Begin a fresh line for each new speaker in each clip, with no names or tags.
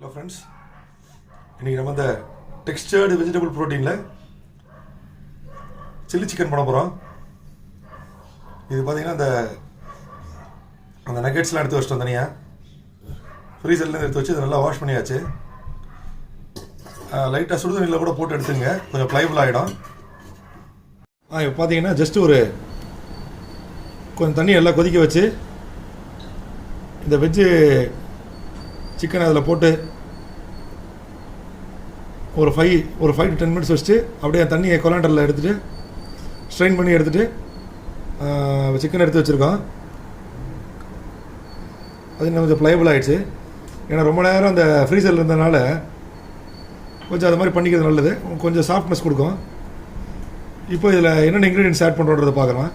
Hello friends இன்றைக்கி நம்ம இந்த டெக்ஸ்டர்டு வெஜிடபிள் ப்ரோட்டீனில் சில்லி சிக்கன் பண்ண போகிறோம் இது பார்த்தீங்கன்னா அந்த அந்த நக்கெட்ஸ்லாம் எடுத்து வச்சிட்டோம் தனியாக ஃப்ரீசர்லேருந்து எடுத்து வச்சு இதை நல்லா வாஷ் பண்ணியாச்சு. லைட்டாக சுடுதண்ணியில் கூட போட்டு எடுத்துங்க. கொஞ்சம் ப்ளைபிள் ஆகிடும் ஆ இப்போ பார்த்தீங்கன்னா ஜஸ்ட் ஒரு கொஞ்சம் தண்ணி எல்லாம் கொதிக்க வச்சு இந்த வெஜ்ஜு சிக்கன் அதில் போட்டு ஒரு ஃபைவ் ஒரு ஃபைவ் டு டென் மினிட்ஸ் வச்சுட்டு அப்படியே தண்ணியை கொலாண்டரில் எடுத்துகிட்டு ஸ்ட்ரெயின் பண்ணி எடுத்துகிட்டு சிக்கன் எடுத்து வச்சுருக்கோம். அது இன்னும் கொஞ்சம் ப்ளைபிள் ஆகிடுச்சு ஏன்னா ரொம்ப நேரம் அந்த ஃப்ரீசரில் இருந்ததுனால கொஞ்சம் அது மாதிரி பண்ணிக்கிறது நல்லது. கொஞ்சம் சாஃப்ட்னஸ் கொடுக்கும். இப்போ இதில் என்னென்ன இன்க்ரீடியன்ஸ் ஆட் பண்ணுறோன்றதை பார்க்கலாம்.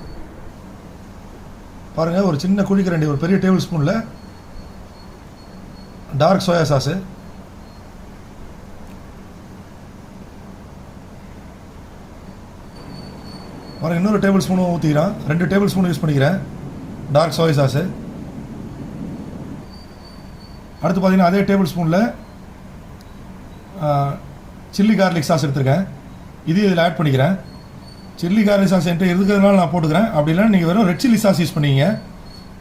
பாருங்கள் ஒரு சின்ன குழிக்கரண்டி ஒரு பெரிய டேபிள் ஸ்பூனில் டார்க் சோயா சாஸு பாருங்க இன்னொரு டேபிள் ஸ்பூனும் ஊற்றிக்கிறேன் ரெண்டு டேபிள் ஸ்பூன் யூஸ் பண்ணிக்கிறேன். டார்க் சோயா சாஸு அடுத்து பார்த்தீங்கன்னா அதே டேபிள் ஸ்பூனில் சில்லி கார்லிக் சாஸ் எடுத்திருக்கேன். இது இதில் ஆட் பண்ணிக்கிறேன். சில்லி கார்லிக் சாஸ் என்கிட்ட இருக்கிறதுனால நான் போட்டுக்கிறேன். அப்படி இல்லைன்னா நீங்கள் வெறும் ரெட் சில்லி சாஸ் யூஸ் பண்ணீங்க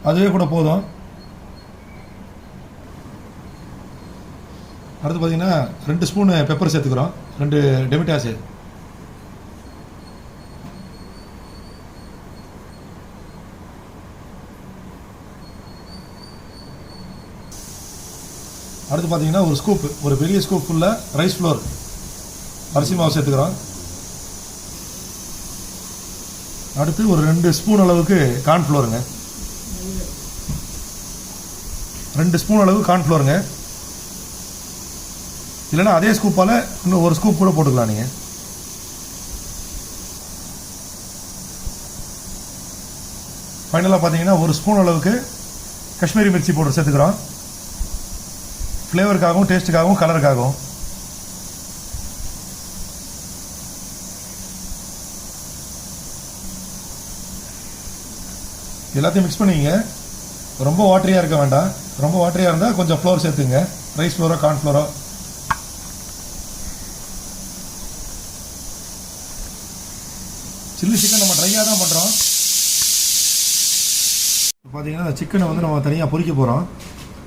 அதுவே கூட போதும். அடுத்து பார்த்தீங்கன்னா ரெண்டு ஸ்பூனு பெப்பர் சேர்த்துக்கிறோம். ரெண்டு டெமிட்டாஸு அடுத்து பார்த்தீங்கன்னா ஒரு ஸ்கூப் ஒரு பெரிய ஸ்கூப் ஃபுல்லாக ரைஸ் ஃப்ளோர் அரிசி மாவு சேர்த்துக்கிறோம். அடுத்து ஒரு ரெண்டு ஸ்பூன் அளவுக்கு கார்ன்ஃப்ளோருங்க ரெண்டு ஸ்பூன் அளவு கார்ன்ஃப்ளோருங்க இல்லைனா அதே ஸ்கூப்பால் இன்னும் ஒரு ஸ்கூப் கூட போட்டுக்கலாம் நீங்கள் ஃபைனலாக பார்த்தீங்கன்னா ஒரு ஸ்பூன் அளவுக்கு காஷ்மீரி மிர்ச்சி பவுடர் சேர்த்துக்கிறோம். ஃப்ளேவருக்காகவும் டேஸ்ட்டுக்காகவும் கலருக்காகவும் எல்லாத்தையும் மிக்ஸ் பண்ணிங்க. ரொம்ப வாட்டரியாக இருக்க வேண்டாம். ரொம்ப வாட்டரியாக இருந்தால் கொஞ்சம் ஃப்ளோர் சேர்த்துங்க. ரைஸ் ஃப்ளோரோ கார்ன் ஃப்ளோரோ சில்லி சிக்கன் நம்ம ட்ரையாக தான் பண்ணுறோம் பார்த்தீங்கன்னா அந்த சிக்கனை வந்து நம்ம தனியாக பொறிக்க போகிறோம்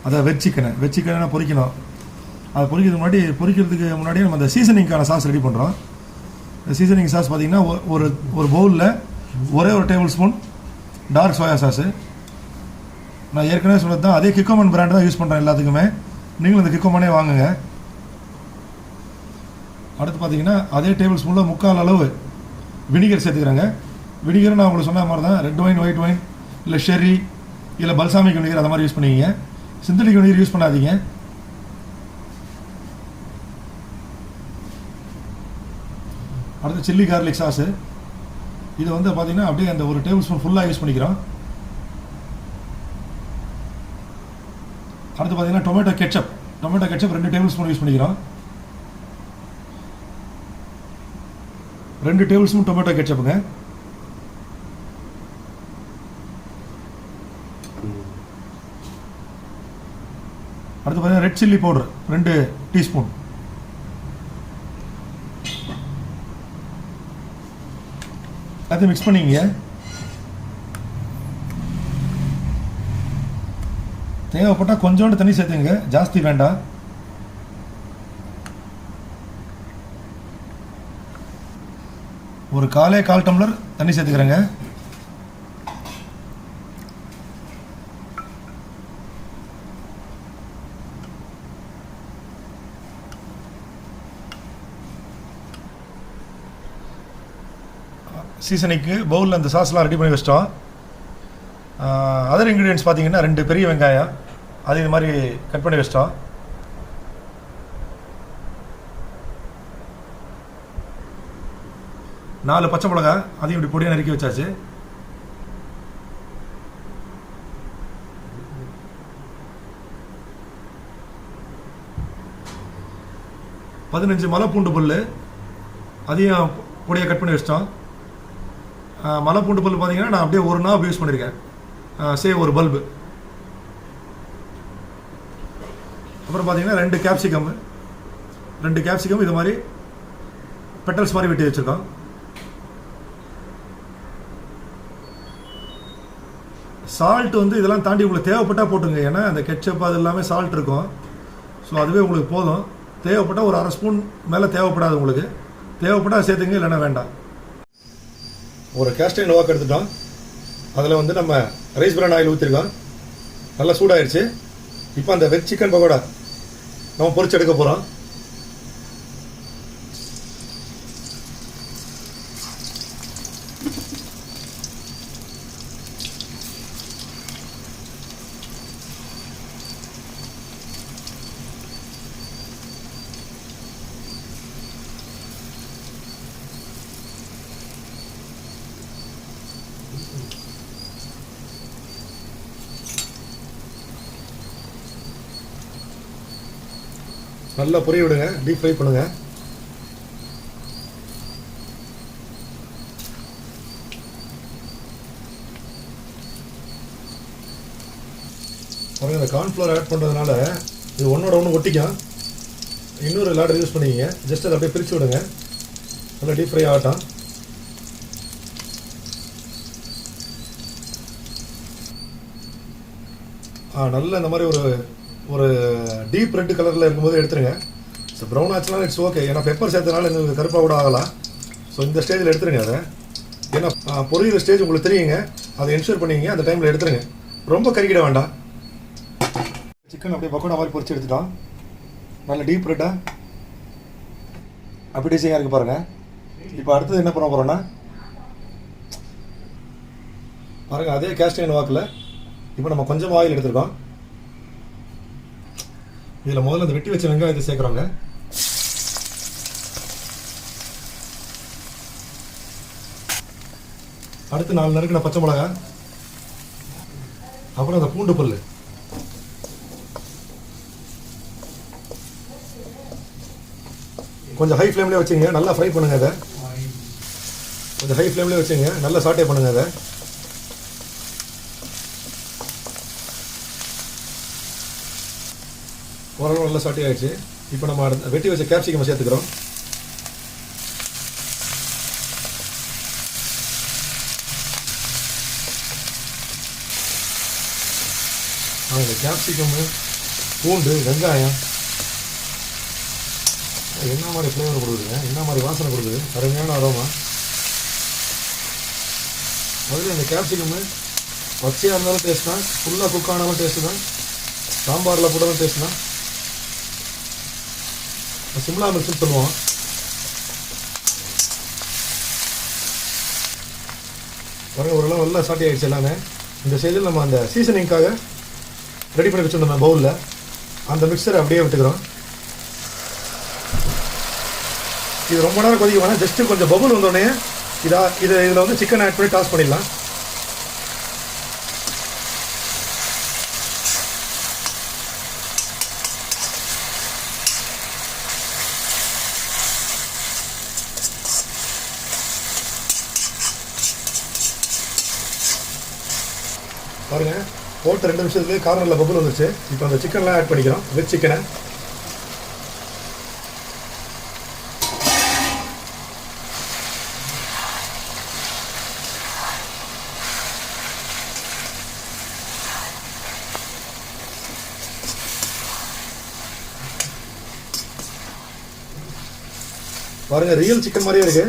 அதை வெஜ் சிக்கனை வெஜ் சிக்கனை பொறிக்கணும். அதை பொரிக்கிறதுக்கு முன்னாடி பொரிக்கிறதுக்கு முன்னாடியே நம்ம அந்த சீசனிங்க்கான சாஸ் ரெடி பண்ணுறோம் இந்த சீசனிங் சாஸ் பார்த்தீங்கன்னா ஒரு ஒரு பவுலில் ஒரே ஒரு table spoon dark soya sauce நான் ஏற்கனவே சொன்னது தான் அதே கிக்கோமன் பிராண்ட் தான் யூஸ் பண்ணுறேன் எல்லாத்துக்குமே. நீங்களும் அந்த கிக்கோமனே வாங்குங்க. அடுத்து பார்த்தீங்கன்னா அதே டேபிள் ஸ்பூனில் முக்கால் அளவு வினிகர் சேர்த்துக்கிறேங்க. வினிகர் நான் உங்களுக்கு சொன்ன மாதிரி தான் ரெட் ஒயின் ஒயிட் ஒயின் இல்லை ஷெர்ரி இல்லை பல்சாமிக் வினிகர் அந்த மாதிரி யூஸ் பண்ணிக்கிங்க. சிந்தட்டிக் வினிகர் யூஸ் பண்ணாதீங்க. அடுத்து சில்லி கார்லிக் சாஸு இது வந்து பார்த்தீங்கன்னா அப்படியே அந்த ஒரு டேபிள் ஸ்பூன் ஃபுல்லாக யூஸ் பண்ணிக்கிறோம். அடுத்து பார்த்தீங்கன்னா டொமேட்டோ கெச்சப் டொமேட்டோ கெச்சப் ரெண்டு டேபிள் ஸ்பூன் யூஸ் பண்ணிக்கிறோம். ரெண்டு டேபிள் ஸ்பூன் டொமேட்டோ கெச்சப்புங்க அடுத்து பார்த்தீங்கன்னா ரெட் சில்லி பவுடர் ரெண்டு டீஸ்பூன் எல்லாத்தையும் மிக்ஸ் பண்ணிங்க தேவைப்பட்டால் கொஞ்சோண்டு தண்ணி சேர்த்துங்க ஜாஸ்தி வேண்டாம். ஒரு காலே கால் டம்ளர் தண்ணி சேர்த்துக்கிறேங்க. சீசனுக்கு பவுலில் அந்த சாஸ்லாம் ரெடி பண்ணி வச்சிட்டோம். அதர் இன்க்ரீடியன்ஸ் பார்த்தீங்கன்னா ரெண்டு பெரிய வெங்காயம். அது இது மாதிரி கட் பண்ணி வச்சிட்டோம். நாலு பச்சை மிளகா அதையும் இப்படி பொடியாக நறுக்கி வச்சாச்சு. பதினஞ்சு மலை பூண்டு புல் அதையும் பொடியாக கட் பண்ணி வச்சிட்டோம். மலை பூண்டு புல் பார்த்தீங்கன்னா நான் அப்படியே ஒரு நாள் யூஸ் பண்ணியிருக்கேன் சே ஒரு பல்பு அப்புறம் பார்த்தீங்கன்னா ரெண்டு கேப்சிகம் ரெண்டு கேப்சிகம் இது மாதிரி பெட்டல்ஸ் மாதிரி வெட்டி வச்சுருக்கோம். சால்ட் வந்து இதெல்லாம் தாண்டி உங்களுக்கு தேவைப்பட்டால் போட்டுங்க. ஏன்னா அந்த கெச்சப் அது எல்லாமே சால்ட் இருக்கும். ஸோ அதுவே உங்களுக்கு போதும். தேவைப்பட்டால் ஒரு அரை ஸ்பூன் மேலே தேவைப்படாது உங்களுக்கு. தேவைப்பட்டால் சேர்த்துங்க இல்லைன்னா வேண்டாம். ஒரு கேஸ்டைன் வாக்கு எடுத்துட்டோம். அதில் வந்து நம்ம ரைஸ் பிரான் ஆயில் ஊற்றிருக்கோம் நல்லா சூடாயிருச்சு. இப்போ அந்த வெஜ் சிக்கன் பக்கோடா நம்ம பொரிச்சு எடுக்க போகிறோம் நல்லா பொரிய விடுங்க. டீப் ஃப்ரை பண்ணுங்க. பாருங்க இந்த கார்ன்ஃப்ளவர் ஆட் பண்ணுறதுனால இது ஒன்றோட ஒன்று ஒட்டிக்கும். இன்னொரு லாடர் யூஸ் பண்ணிக்கிங்க. ஜஸ்ட் அதை அப்படியே பிரித்து விடுங்க. நல்லா டீப் ஃப்ரை ஆகட்டும். ஆ நல்ல இந்த மாதிரி ஒரு ஒரு டீப் ரெட் கலரில் இருக்கும்போது எடுத்துருங்க. ஸோ ப்ரௌன் ஆச்சுலாம் இட்ஸ் ஓகே ஏன்னா பெப்பர் சேர்த்தனால எங்களுக்கு கருப்பாக கூட ஆகலாம். ஸோ இந்த ஸ்டேஜில் எடுத்துருங்க அதை. ஏன்னா பொரியிற ஸ்டேஜ் உங்களுக்கு தெரியுங்க. அதை என்ஷூர் பண்ணிங்க. அந்த டைமில் எடுத்துருங்க. ரொம்ப கறிக்கிட வேண்டாம். சிக்கன் அப்படியே பக்கோடா மாதிரி பொரிச்சு எடுத்துட்டோம். நல்ல டீப் ரெட்டாக அப்படி டிசைனாக இருக்குது பாருங்கள் இப்போ அடுத்தது என்ன பண்ண போகிறோன்னா பாருங்கள் அதே கேஸ்டைன் வாக்கில் இப்போ நம்ம கொஞ்சம் ஆயில் எடுத்துருக்கோம். இதில் முதல்ல அந்த வெட்டி வச்ச வெங்காயத்தை சேர்க்குறோங்க. அடுத்து நாலு நறுக்கின பச்சை மிளகா. அப்புறம் அந்த பூண்டு புல் கொஞ்சம் ஹை ஃப்ளேம்லேயே வச்சுங்க நல்லா ஃப்ரை பண்ணுங்கள் அதை கொஞ்சம் ஹை ஃப்ளேம்லேயே வச்சுங்க நல்லா சாட்டே பண்ணுங்கள் அதை ஓரளவு நல்லா சாட்டி ஆகிடுச்சு இப்போ நம்ம வெட்டி வச்ச கேப்சிகம் சேர்த்துக்கிறோம். ஆ, இந்த கேப்சிகம்மு பூண்டு வெங்காயம். என்ன மாதிரி ஃப்ளேவர் கொடுக்குதுங்க? என்ன மாதிரி வாசனை கொடுக்குது? அருமையான அரோமா முதல்ல இந்த கேப்சிகம்மு பச்சையாக இருந்தாலும் டேஸ்ட் தான். ஃபுல்லாக குக் ஆனாலும் டேஸ்ட்டு தான். சாம்பாரில் போட்டாலும் டேஸ்ட் தான். சிம்லா மிர்ச்னு சொல்லுவோம் பாருங்க ஓரளவு நல்லா சாட்டி ஆகிடுச்சு எல்லாமே. இந்த சைடில் நம்ம அந்த சீசனிங்க்காக ரெடி பண்ணி வச்சுருந்தோம் பவுலில் அந்த மிக்சரை அப்படியே விட்டுக்கிறோம். இது ரொம்ப நேரம் கொதிக்க வேணாம். ஜஸ்ட்டு கொஞ்சம் பபுள் வந்தோடனே இதாக இதை இதில் வந்து சிக்கன் ஆட் பண்ணி டாஸ் பண்ணிடலாம். பாருங்க. போட்ட ரெண்டு நிமிஷத்துலேயே கார்னரில் பபுள் வந்துச்சு இப்போ அந்த சிக்கன்லாம் ஆட் பண்ணிக்கிறோம். வெஜ் சிக்கனை பாருங்க ரியல் சிக்கன் மாதிரியே இருக்கு.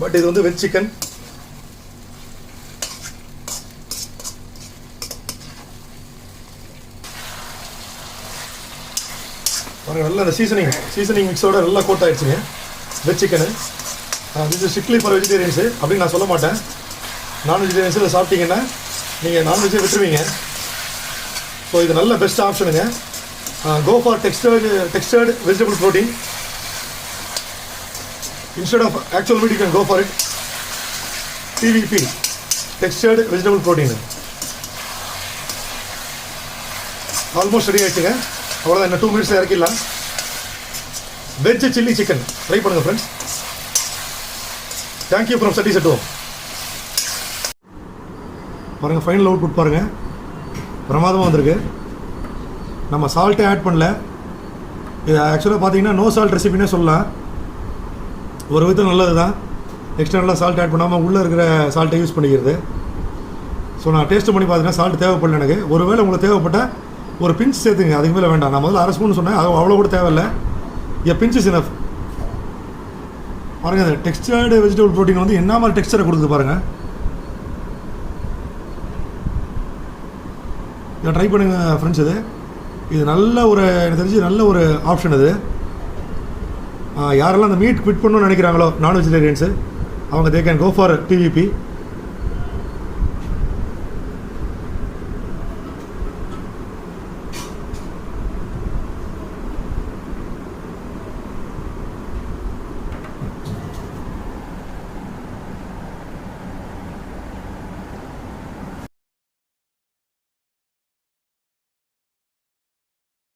பட் இது வந்து வெஜ் சிக்கன் பாருங்க நல்ல அந்த சீசனிங் சீசனிங் மிக்ஸோட நல்லா கோட் ஆகிடுச்சுங்க வெஜ் சிக்கனு இது ஸ்ட்ரிக்ட்லி ஃபார் வெஜிடேரியன்ஸு அப்படின்னு நான் சொல்ல மாட்டேன். நான் வெஜிடேரியன்ஸில் சாப்பிட்டீங்கன்னா நீங்கள் நான்வெஜ்ஜே விட்டுருவீங்க. ஸோ இது நல்ல best ஆப்ஷனுங்க go for textured textured vegetable protein instead of actual meat you can go for it. TVP textured vegetable almost ready ஆகிடுச்சுங்க அவ்வளோதான் இன்னும் டூ மினிட்ஸில் இறக்கிடலாம். வெஜ் சில்லி சிக்கன் ட்ரை பண்ணுங்கள் ஃப்ரெண்ட்ஸ் தேங்க்யூ ஃப்ரம் சட்டி செட் பாருங்கள் ஃபைனல் அவுட்புட் பாருங்கள் பிரமாதமாக வந்திருக்கு. நம்ம சால்ட்டே ஆட் பண்ணல. இது ஆக்சுவலாக பார்த்தீங்கன்னா நோ சால்ட் ரெசிபினே சொல்லலாம். ஒரு விதம் நல்லது தான் எக்ஸ்டர்னலாக சால்ட் ஆட் பண்ணாமல் உள்ளே இருக்கிற சால்ட்டை யூஸ் பண்ணிக்கிறது. ஸோ நான் டேஸ்ட் பண்ணி பார்த்தீங்கன்னா சால்ட் தேவைப்படல எனக்கு. ஒருவேளை உங்களுக்கு தேவைப்பட்டால் ஒரு பிஞ்ச் சேர்த்துங்க அதுக்கு மேலே வேண்டாம். நான் முதல்ல அரை ஸ்பூன் சொன்னேன் அது அவ்வளோ கூட தேவையில்லை. எ பிஞ்ச் இஸ் இனஃப் பாருங்கள் அந்த டெக்ஸ்டர்டு வெஜிடபிள் ப்ரோட்டீன் வந்து என்ன மாதிரி டெக்ஸ்டரை கொடுக்குது பாருங்கள் இதை ட்ரை பண்ணுங்கள் ஃப்ரெண்ட்ஸ் இது. இது நல்ல ஒரு எனக்கு தெரிஞ்சு நல்ல ஒரு ஆப்ஷன் இது யாரெல்லாம் அந்த மீட் குவிட் பண்ணணும்னு நினைக்கிறாங்களோ நான் வெஜிடேரியன்ஸு அவங்க they can go for TVP